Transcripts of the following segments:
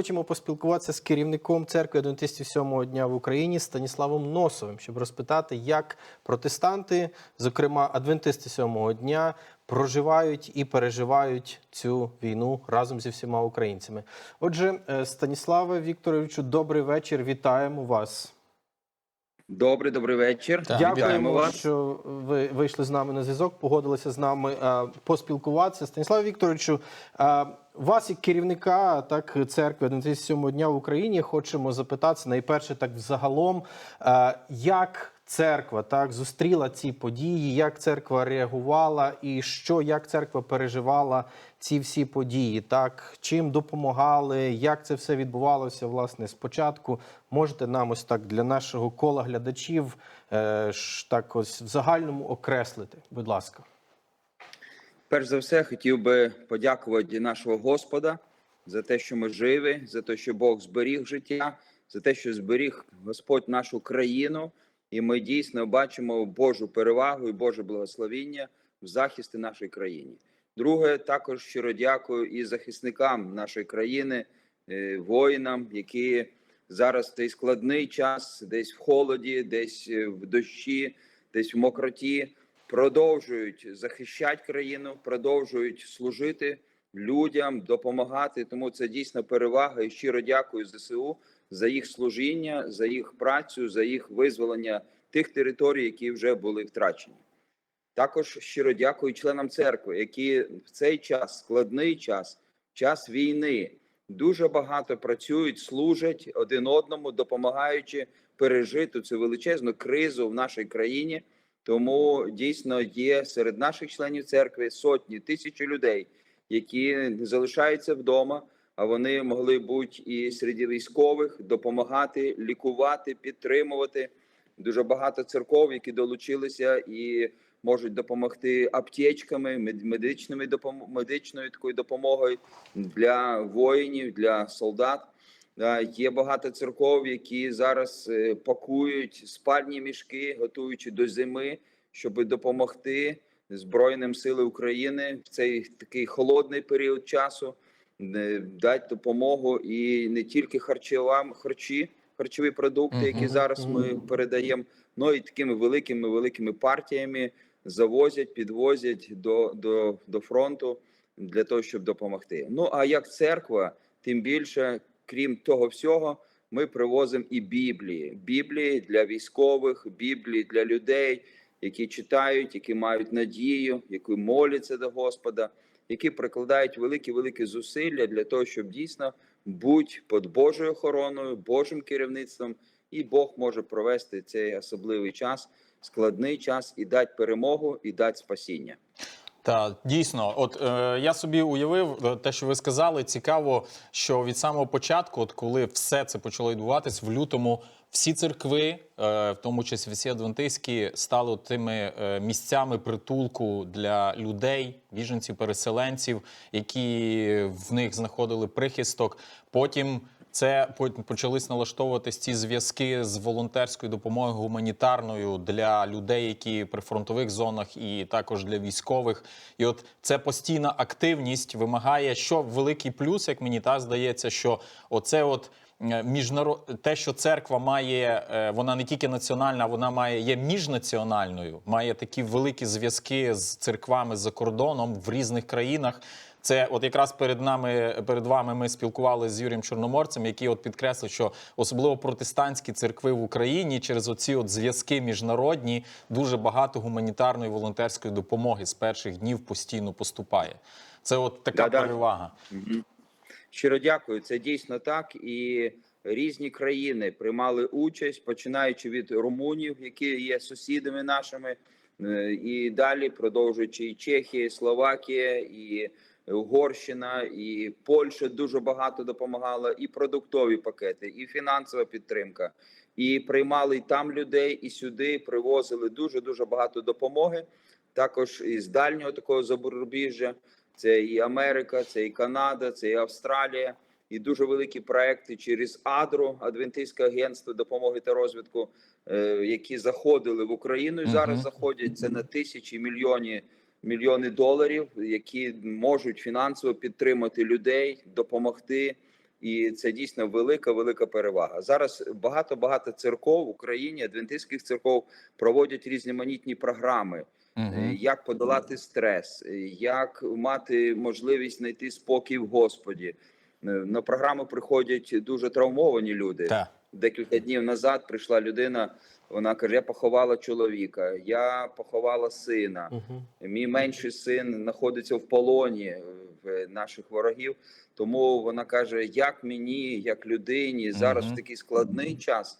хочемо поспілкуватися з керівником церкви адвентистів сьомого дня в Україні Станіславом Носовим, щоб розпитати, як протестанти, зокрема адвентисти сьомого дня, проживають і переживають цю війну разом зі всіма українцями. Отже, е, Станіславе Вікторовичу, добрий вечір. Вітаємо вас. Добрий, добрий вечір. Дякуємо, вас. що ви вийшли з нами на зв'язок, погодилися з нами е, поспілкуватися. Станіславе Вікторовичу, е, вас, як керівника так церкви Адвентистів сьомого дня в Україні, хочемо запитати найперше, так взагалом, е, як церква так зустріла ці події, як церква реагувала, і що як церква переживала ці всі події, так чим допомагали, як це все відбувалося власне спочатку. Можете нам ось так для нашого кола глядачів е, так ось в загальному окреслити, будь ласка. Перш за все, хотів би подякувати нашого Господа за те, що ми живі, за те, що Бог зберіг життя, за те, що зберіг Господь нашу країну, і ми дійсно бачимо Божу перевагу і Боже благословіння в захисті нашої країни. Друге, також щиро дякую і захисникам нашої країни, е, воїнам, які зараз в цей складний час, десь в холоді, десь е, в дощі, десь в мокроті, продовжують захищати країну, продовжують служити людям, допомагати. Тому це дійсно перевага. І щиро дякую ЗСУ за їх служіння, за їх працю, за їх визволення тих територій, які вже були втрачені. Також щиро дякую членам церкви, які в цей час, складний час, час війни, дуже багато працюють, служать один одному, допомагаючи пережити цю величезну кризу в нашій країні. Тому дійсно є серед наших членів церкви сотні тисячі людей, які залишаються вдома, а вони могли бути і серед військових допомагати, лікувати, підтримувати. Дуже багато церков, які долучилися і можуть допомогти аптечками, мед- медичними допом- медичною такою допомогою для воїнів, для солдат. Є багато церков, які зараз е, пакують спальні мішки, готуючи до зими, щоб допомогти Збройним силам України в цей такий холодний період часу, дати допомогу і не тільки харчовам, харчі, харчові продукти, які зараз ми передаємо, ну і такими великими великими партіями завозять, підвозять до, до, до фронту для того, щоб допомогти. Ну а як церква, тим більше, крім того всього, ми привозимо і Біблії. Біблії для військових, Біблії для людей, які читають, які мають надію, які моляться до Господа, які прикладають великі великі зусилля для того, щоб дійсно бути під Божою охороною, Божим керівництвом, і Бог може провести цей особливий час, складний час і дати перемогу, і дати спасіння. Та дійсно, от е, я собі уявив е, те, що ви сказали. Цікаво, що від самого початку, от коли все це почало відбуватись в лютому, всі церкви, е, в тому числі всі адвентистські, стали тими е, місцями притулку для людей, біженців, переселенців, які в них знаходили прихисток. Потім це почались налаштовуватись ці зв'язки з волонтерською допомогою гуманітарною для людей, які при фронтових зонах, і також для військових. І от це постійна активність вимагає, що великий плюс, як мені так здається, що оце от. Е, Міжнарод... те, що церква має, е, вона не тільки національна, вона має є міжнаціональною, має такі великі зв'язки з церквами за кордоном в різних країнах. Це от якраз перед нами, перед вами ми спілкувалися з Юрієм Чорноморцем, який от підкреслив, що особливо протестантські церкви в Україні через оці от зв'язки міжнародні дуже багато гуманітарної волонтерської допомоги з перших днів постійно поступає. Це от така Да-да. перевага. Щиро дякую. Це дійсно так. І різні країни приймали участь, починаючи від румунів, які є сусідами нашими, е, і далі продовжуючи і Чехія, і Словакія, і Угорщина, і Польща дуже багато допомагала, і продуктові пакети, і фінансова підтримка. І приймали і там людей, і сюди привозили дуже дуже багато допомоги. Також із дальнього такого заборубіжжя. Це і Америка, це і Канада, це і Австралія, і дуже великі проекти через АДРО, Адвентистське агентство допомоги та розвитку, е, які заходили в Україну і зараз Мгм. заходять. Це на тисячі мільйони мільйони доларів, які можуть фінансово підтримати людей, допомогти і це дійсно велика, велика перевага. Зараз багато багато церков в Україні, адвентистських церков проводять різноманітні програми. Мгм. Як подолати стрес, е, як мати можливість знайти спокій в Господі. Е, На програму приходять дуже травмовані люди. Та. Декілька днів назад прийшла людина. Вона каже: Я поховала чоловіка, я поховала сина. Мгм. Мій менший син знаходиться в полоні в наших ворогів. Тому вона каже: як мені, як людині, зараз Мгм. в такий складний час,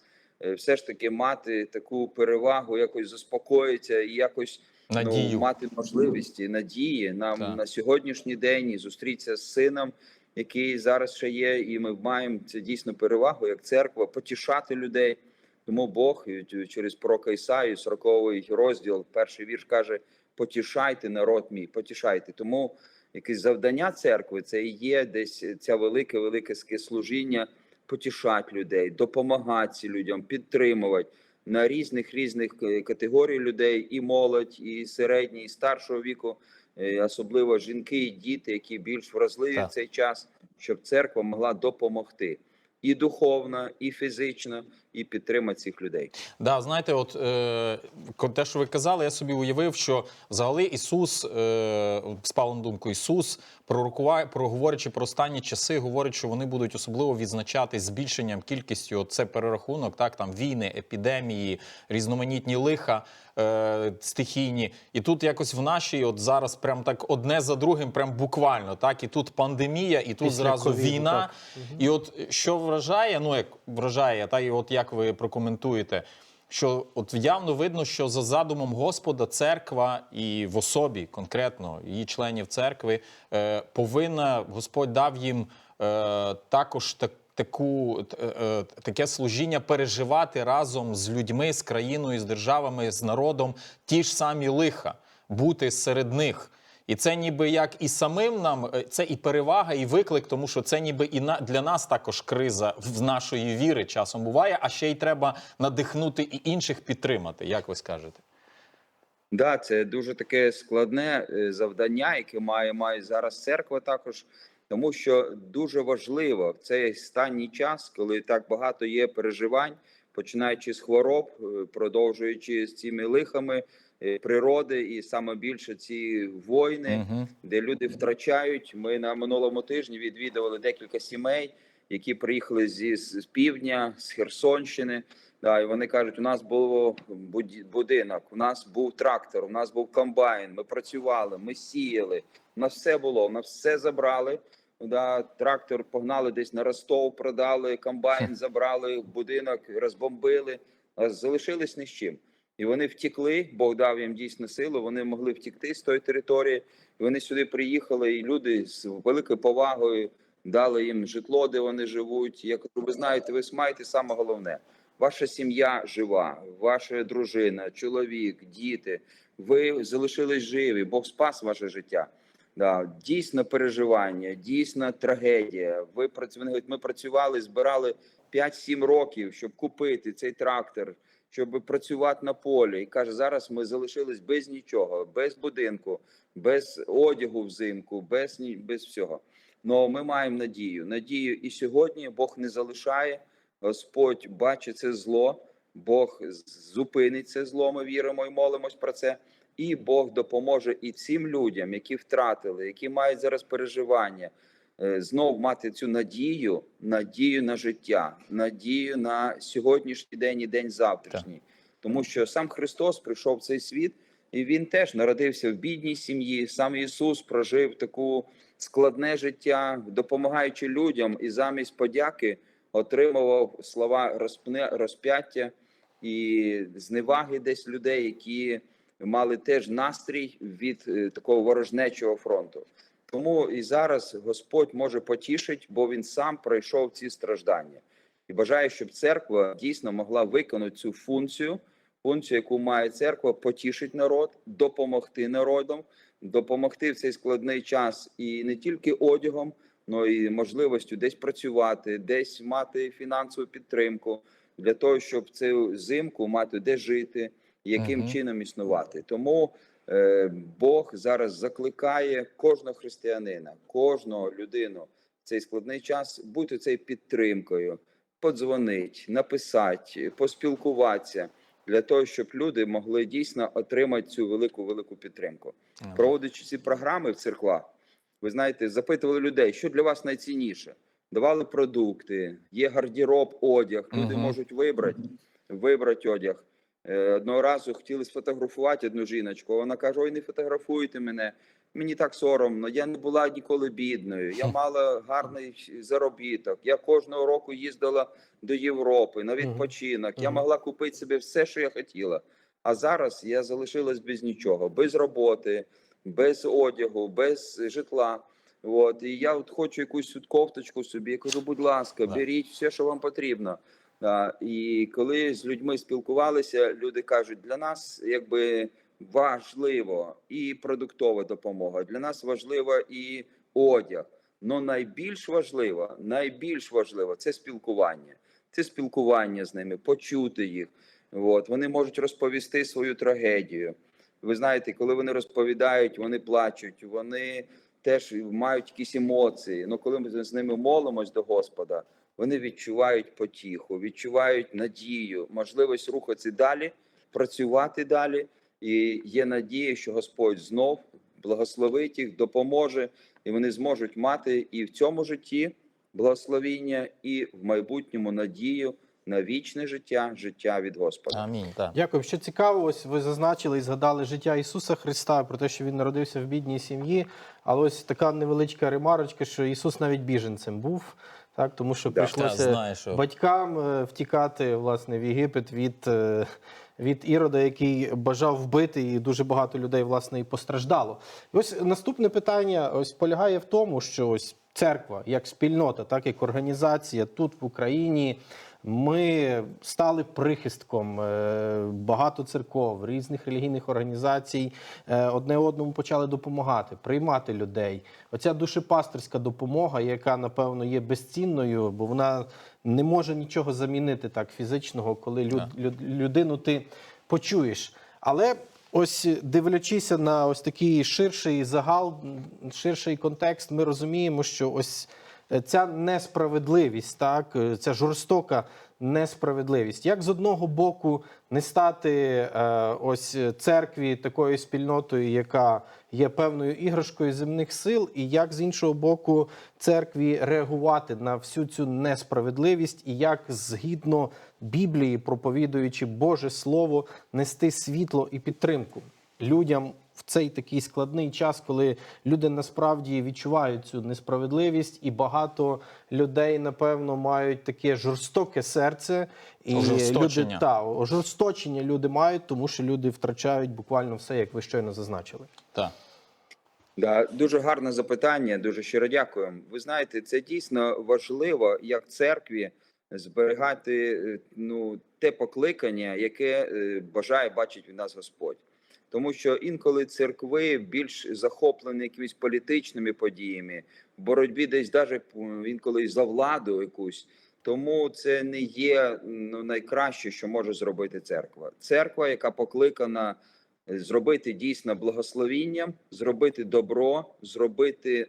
все ж таки мати таку перевагу, якось заспокоїтися і якось Надію. ну, мати можливість і надії нам Так. на сьогоднішній день і зустрітися з сином, який зараз ще є, і ми маємо це дійсно перевагу як церква, потішати людей. Тому Бог через пророка Ісаю, 40 розділ, перший вірш каже: потішайте народ мій, потішайте. Тому якесь завдання церкви це і є десь ця велике, велике служіння, потішати людей, допомагати людям, підтримувати на різних різних е, категорій людей, і молодь, і середній, і старшого віку, е, особливо жінки і діти, які більш вразливі Так. в цей час, щоб церква могла допомогти і духовно, і фізично, і підтримати цих людей. Да, знаєте, от е, те, що ви казали, я собі уявив, що взагалі Ісус е, спав на думку Ісус, пророкуває, проговорячи про останні часи, говорить, що вони будуть особливо відзначатись збільшенням кількістю. От це перерахунок, так там війни, епідемії, різноманітні лиха е, стихійні. І тут якось в нашій, от зараз, прям так одне за другим, прям буквально, так і тут пандемія, і тут Після зразу війна. так. І от що вражає, ну як вражає, та і от як ви прокоментуєте, що от явно видно, що за задумом Господа церква і в особі конкретно її членів церкви е, повинна Господь дав їм е, також так. Таку е, е, таке служіння переживати разом з людьми, з країною, з державами, з народом ті ж самі лиха, бути серед них. І це ніби як і самим нам е, це і перевага, і виклик, тому що це ніби і на для нас також криза в нашої віри часом буває, а ще й треба надихнути і інших підтримати. Як ви скажете? Да, це дуже таке складне е, завдання, яке має має зараз церква також, тому що дуже важливо в цей останній час, коли так багато є переживань, починаючи з хвороб, е, продовжуючи з цими лихами е, природи, і саме більше ці війни, Угу. де люди втрачають. Ми на минулому тижні відвідували декілька сімей, які приїхали зі з півдня, з Херсонщини. Да, і вони кажуть: у нас був будинок, у нас був трактор, у нас був комбайн. Ми працювали, ми сіяли. У нас все було, у нас все забрали. Да, трактор погнали десь на Ростов, продали комбайн, забрали будинок, розбомбили, а залишились ні з чим. І вони втікли. Бог дав їм дійсно силу. Вони могли втікти з тої території. І вони сюди приїхали, і люди з великою повагою дали їм житло, де вони живуть. Я кажу, ви знаєте, ви маєте саме головне. Ваша сім'я жива, ваша дружина, чоловік, діти. Ви залишились живі. Бог спас ваше життя. Да, дійсно переживання, дійсно трагедія. Ви прац- вони говорять, ми працювали, збирали 5-7 років, щоб купити цей трактор, щоб працювати на полі. І каже, зараз ми залишились без нічого, без будинку, без одягу взимку, без без всього. Ну ми маємо надію. Надію і сьогодні Бог не залишає. Господь бачить це зло, Бог зупинить це зло. Ми віримо і молимось про це. І Бог допоможе і цим людям, які втратили, які мають зараз переживання, е, знов мати цю надію, надію на життя, надію на сьогоднішній день і день завтрашній. Тому що сам Христос прийшов в цей світ, і він теж народився в бідній сім'ї. Сам Ісус прожив таку складне життя, допомагаючи людям, і замість подяки отримував слова розпне розп'яття і зневаги десь людей, які мали теж настрій від е, такого ворожнечого фронту. Тому і зараз Господь може потішити, бо він сам пройшов ці страждання і бажаю, щоб церква дійсно могла виконати цю функцію, функцію, яку має церква, потішити народ, допомогти народам, допомогти в цей складний час і не тільки одягом, але і можливістю десь працювати, десь мати фінансову підтримку для того, щоб цю зимку мати де жити, яким Мгм. чином існувати. Тому е, Бог зараз закликає кожного християнина, кожного людину в цей складний час бути цією підтримкою, подзвонить, написати, поспілкуватися для того, щоб люди могли дійсно отримати цю велику велику підтримку. Мгм. Проводячи ці програми в церквах, ви знаєте, запитували людей, що для вас найцінніше. Давали продукти, є гардероб, одяг. Люди Мгм. можуть вибрати, вибрати одяг. Е, Одного разу хотіли сфотографувати одну жіночку. Вона каже: Ой, не фотографуйте мене. Мені так соромно. Я не була ніколи бідною. Я мала гарний заробіток. Я кожного року їздила до Європи на відпочинок. Я могла купити собі все, що я хотіла. А зараз я залишилась без нічого, без роботи, без одягу, без житла. От і я от хочу якусь тут кофточку собі. Я кажу, будь ласка, беріть все, що вам потрібно. І коли з людьми спілкувалися, люди кажуть, для нас якби важливо і продуктова допомога. Для нас важлива і одяг. Но найбільш важливо, найбільш важливо це спілкування. Це спілкування з ними, почути їх. От вони можуть розповісти свою трагедію. Ви знаєте, коли вони розповідають, вони плачуть, вони теж мають якісь емоції. Ну коли ми з ними молимось до Господа, вони відчувають потіху, відчувають надію, можливість рухатися далі, працювати далі. І є надія, що Господь знов благословить їх, допоможе, і вони зможуть мати і в цьому житті благословіння, і в майбутньому надію на вічне життя, життя від Господа. Амінь. Так. Дякую. Що цікаво, ось ви зазначили і згадали життя Ісуса Христа про те, що він народився в бідній сім'ї. Але ось така невеличка ремарочка, що Ісус навіть біженцем був, так тому що Да. прийшлося що- батькам е, втікати власне в Єгипет від, е, від Ірода, який бажав вбити, і дуже багато людей власне і постраждало. І ось наступне питання ось полягає в тому, що ось церква як спільнота, так як організація тут в Україні. Ми стали прихистком е, багато церков, різних релігійних організацій е, одне одному почали допомагати, приймати людей. Оця душепастерська допомога, яка напевно є безцінною, бо вона не може нічого замінити так фізичного, коли люд, люд- людину ти почуєш. Але ось дивлячися на ось такий ширший загал, ширший контекст, ми розуміємо, що ось ця несправедливість, так, е, ця жорстока несправедливість. Як з одного боку не стати е, ось церкві такою спільнотою, яка є певною іграшкою земних сил, і як з іншого боку церкві реагувати на всю цю несправедливість, і як згідно Біблії, проповідуючи Боже Слово, нести світло і підтримку людям в цей такий складний час, коли люди насправді відчувають цю несправедливість, і багато людей, напевно, мають таке жорстоке серце, і люди та ожорсточення люди мають, тому що люди втрачають буквально все, як ви щойно зазначили. Так. Да, дуже гарне запитання. Дуже щиро дякую. Ви знаєте, це дійсно важливо як церкві зберігати е, ну те покликання, яке е, бажає бачить від нас Господь. Тому що інколи церкви більш захоплені якимись політичними подіями, боротьбі десь даже інколи за владу якусь. Тому це не є ну, найкраще, що може зробити церква. Церква, яка покликана е, зробити дійсно благословінням, зробити добро, зробити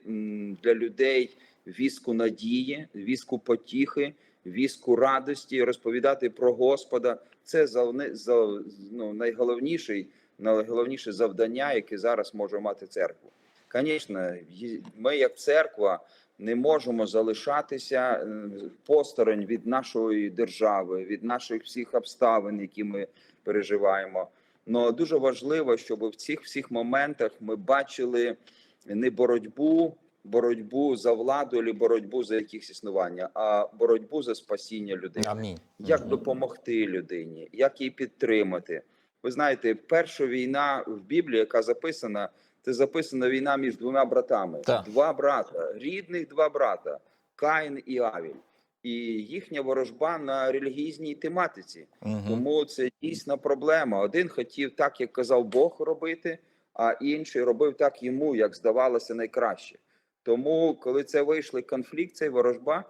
для людей віску надії, віску потіхи, віску радості, розповідати про Господа. Це завне- за, ну, найголовніший, найголовніше завдання, яке зараз може мати церква. Звісно, ми, як церква, не можемо залишатися е, посторонь від нашої держави, від наших всіх обставин, які ми переживаємо. Но дуже важливо, щоб в цих всіх моментах ми бачили не боротьбу, боротьбу за владу, або боротьбу за якихось існування, а боротьбу за спасіння людей Амінь. як допомогти людині, як її підтримати. Ви знаєте, перша війна в Біблії, яка записана, це записана війна між двома братами. Так. Два брата, рідних два брата Каїн і Авіль. І їхня ворожба на релігійній тематиці. Мгм. Тому це дійсна проблема. Один хотів так, як казав Бог робити, а інший робив так йому, як здавалося, найкраще. Тому, коли це вийшли конфлікт, цей ворожба,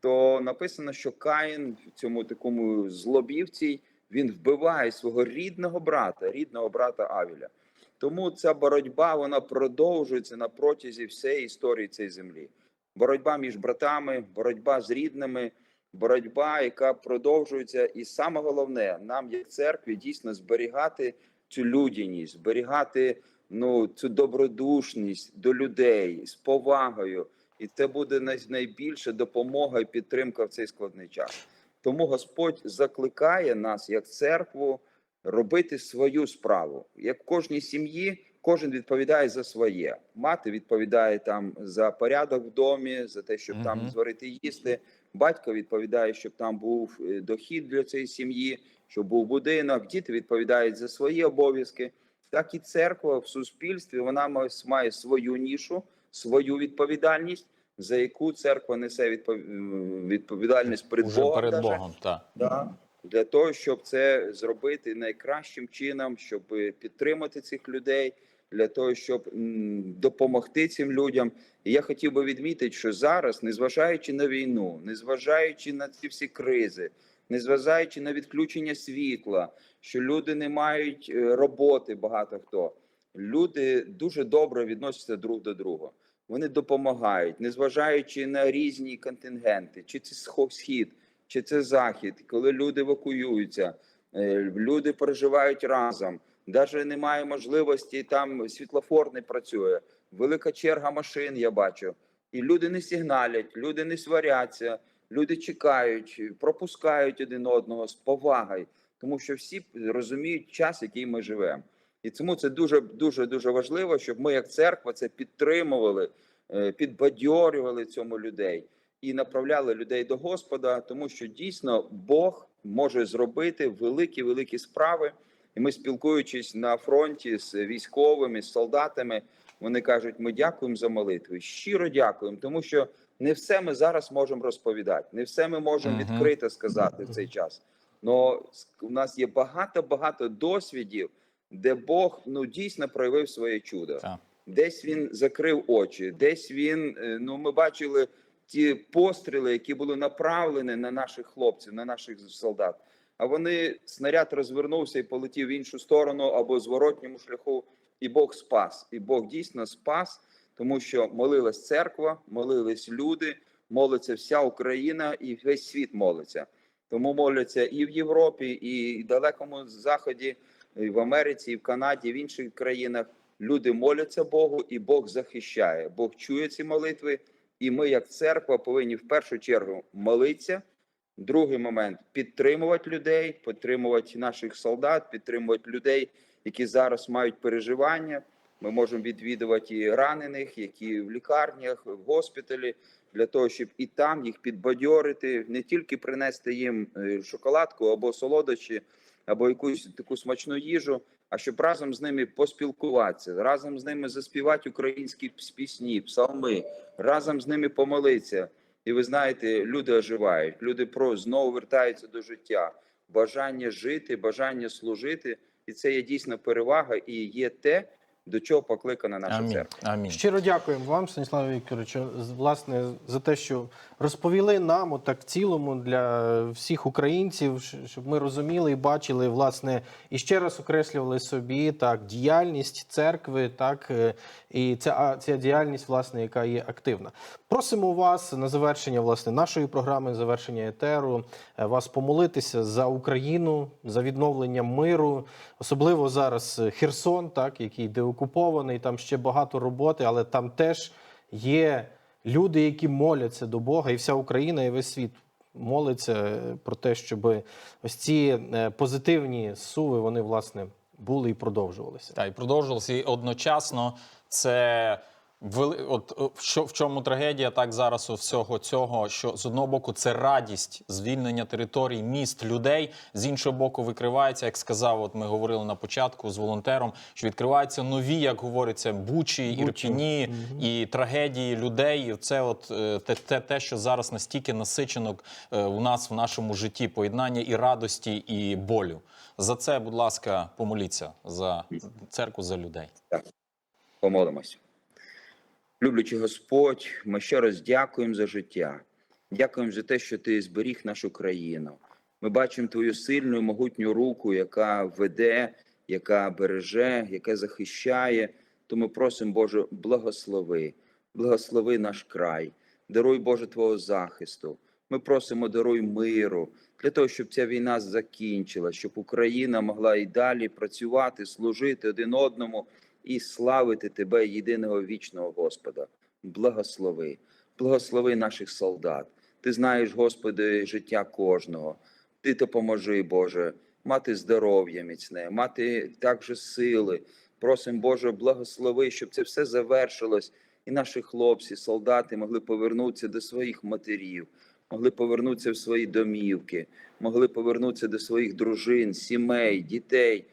то написано, що Каїн в цьому такому злобівці він вбиває свого рідного брата, рідного брата Авіля. Тому ця боротьба вона продовжується на протязі всієї історії цієї землі. боротьба між братами, боротьба з рідними, боротьба, яка продовжується. І саме головне, нам, як церкві, дійсно зберігати цю людяність, зберігати ну цю добродушність до людей з повагою, і це буде най- найбільша допомога і підтримка в цей складний час. Тому Господь закликає нас, як церкву, робити свою справу. Як в кожній сім'ї, кожен відповідає за своє. Мати відповідає там за порядок в домі, за те, щоб там зварити їсти. Батько відповідає, щоб там був е, дохід для цієї сім'ї, щоб був будинок. Діти відповідають за свої обов'язки. Так і церква в суспільстві вона має свою нішу, свою відповідальність, за яку церква несе відпов- відповідальність перед Уже Богом. перед. Богом. Так. Да. Для того, щоб це зробити найкращим чином, щоб підтримати цих людей, для того, щоб допомогти цим людям. І я хотів би відмітити, що зараз, незважаючи на війну, незважаючи на ці всі кризи, незважаючи на відключення світла, що люди не мають е, роботи, багато хто люди дуже добре відносяться друг до друга. Вони допомагають, незважаючи на різні контингенти, чи це схід, чи це захід, коли люди евакуюються, е, люди проживають разом. Навіть немає можливості там світлофор не працює. Велика черга машин, я бачу. І люди не сигналять, люди не сваряться, люди чекають, пропускають один одного з повагою, тому що всі розуміють час, який ми живемо. І тому це дуже дуже дуже важливо, щоб ми, як церква, це підтримували, е, підбадьорювали цьому людей і направляли людей до Господа, тому що дійсно Бог може зробити великі великі справи. І ми, спілкуючись на фронті з військовими, з солдатами, вони кажуть: ми дякуємо за молитви. Щиро дякуємо, тому що не все ми зараз можемо розповідати, не все ми можемо відкрито сказати в цей час. Но у нас є багато багато досвідів, де Бог ну дійсно проявив своє чудо. Так. Десь він закрив очі, десь він е, ну ми бачили ті постріли, які були направлені на наших хлопців, на наших солдат. А вони снаряд розвернувся і полетів в іншу сторону або зворотньому шляху, і Бог спас. І Бог дійсно спас, тому що молилась церква, молились люди, молиться вся Україна і весь світ молиться. Тому моляться і в Європі, і в далекому заході, і в Америці, і в Канаді, і в інших країнах. Люди моляться Богу, і Бог захищає. Бог чує ці молитви, і ми, як церква, повинні в першу чергу молитися. Другий момент підтримувати людей, підтримувати наших солдат, підтримувати людей, які зараз мають переживання. Ми можемо відвідувати і ранених, які в лікарнях, в госпіталі, для того, щоб і там їх підбадьорити, не тільки принести їм е, шоколадку або солодощі, або якусь таку смачну їжу, а щоб разом з ними поспілкуватися, разом з ними заспівати українські пісні, псалми, разом з ними помолитися. І ви знаєте, люди оживають, люди про знову вертаються до життя, бажання жити, бажання служити, і це є дійсно перевага, і є те, до чого покликана наша Амінь. церква. Амінь. Щиро дякуємо вам, Станіславе Вікторовичу, власне, за те, що розповіли нам отак цілому для всіх українців, щоб ми розуміли і бачили, власне, і ще раз окреслювали собі так діяльність церкви, так е, і ця, ця діяльність, власне, яка є активна. Просимо вас на завершення власне нашої програми, завершення етеру, е, вас помолитися за Україну, за відновлення миру, особливо зараз е, Херсон, так який деокупований, там ще багато роботи, але там теж є люди, які моляться до Бога, і вся Україна, і весь світ молиться про те, щоб ось ці е, позитивні суви вони власне були і продовжувалися. Та і продовжувалися І одночасно це вели... от в що в чому трагедія так зараз у всього цього, що з одного боку це радість звільнення територій, міст, людей. З іншого боку, викривається, як сказав, от ми говорили на початку з волонтером, що відкриваються нові, як говориться, бучі, ірпіні і трагедії людей. І це от е, те, те, те, що зараз настільки насичено е, у нас в нашому житті, поєднання і радості, і болю. За це, будь ласка, помоліться за церкву, за людей. Помолимося. Люблячий Господь, ми ще раз дякуємо за життя. Дякуємо за те, що ти зберіг нашу країну. Ми бачимо твою сильну і могутню руку, яка веде, яка береже, яка захищає. Тому просимо, Боже, благослови, благослови наш край, даруй Боже Твого захисту. Ми просимо, даруй миру для того, щоб ця війна закінчила, щоб Україна могла і далі працювати, служити один одному і славити Тебе, єдиного вічного Господа. Благослови, благослови наших солдат. Ти знаєш, Господи, життя кожного. Ти допоможи, Боже, мати здоров'я міцне, мати також сили. Просимо, Боже, благослови, щоб це все завершилось, і наші хлопці, солдати могли повернутися до своїх матерів, могли повернутися в свої домівки, могли повернутися до своїх дружин, сімей, дітей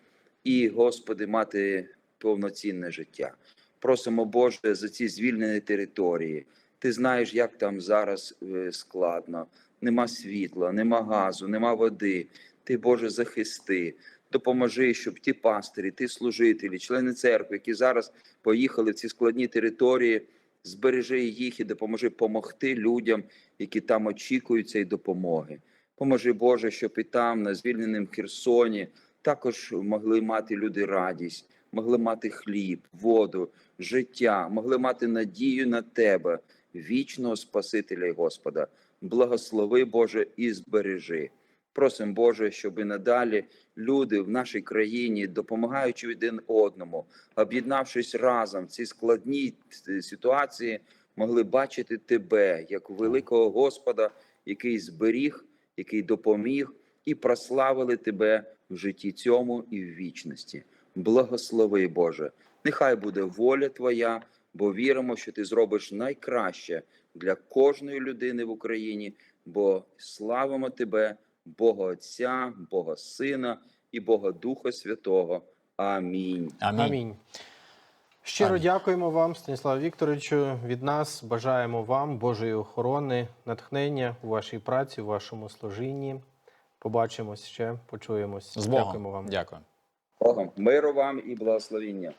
і, Господи, мати повноцінне життя. Просимо, Боже, за ці звільнені території. Ти знаєш, як там зараз е, складно. Нема світла, нема газу, нема води. Ти, Боже, захисти. Допоможи, щоб ті пастирі, ті служителі, члени церкви, які зараз поїхали в ці складні території, збережи їх і допоможи помогти людям, які там очікують цієї допомоги. Поможи, Боже, щоб і там, на звільненому Херсоні, також могли мати люди радість, могли мати хліб, воду, життя, могли мати надію на Тебе, вічного Спасителя і Господа. Благослови, Боже, і збережи. Просимо, Боже, щоб і надалі люди в нашій країні, допомагаючи один одному, об'єднавшись разом в цій складній ситуації, могли бачити Тебе як великого Господа, який зберіг, який допоміг, і прославили Тебе в житті цьому і в вічності. Благослови, Боже, нехай буде воля Твоя, бо віримо, що Ти зробиш найкраще для кожної людини в Україні, бо славимо Тебе, Бога Отця, Бога Сина і Бога Духа Святого. Амінь. Амінь. Амінь. Щиро Амінь. дякуємо вам, Станіслав Вікторовичу. Від нас бажаємо вам Божої охорони, натхнення у вашій праці, у вашому служінні. Побачимось ще, почуємось. З Богом. Дякуємо вам. Дякую. Богом, миру вам і благословіння.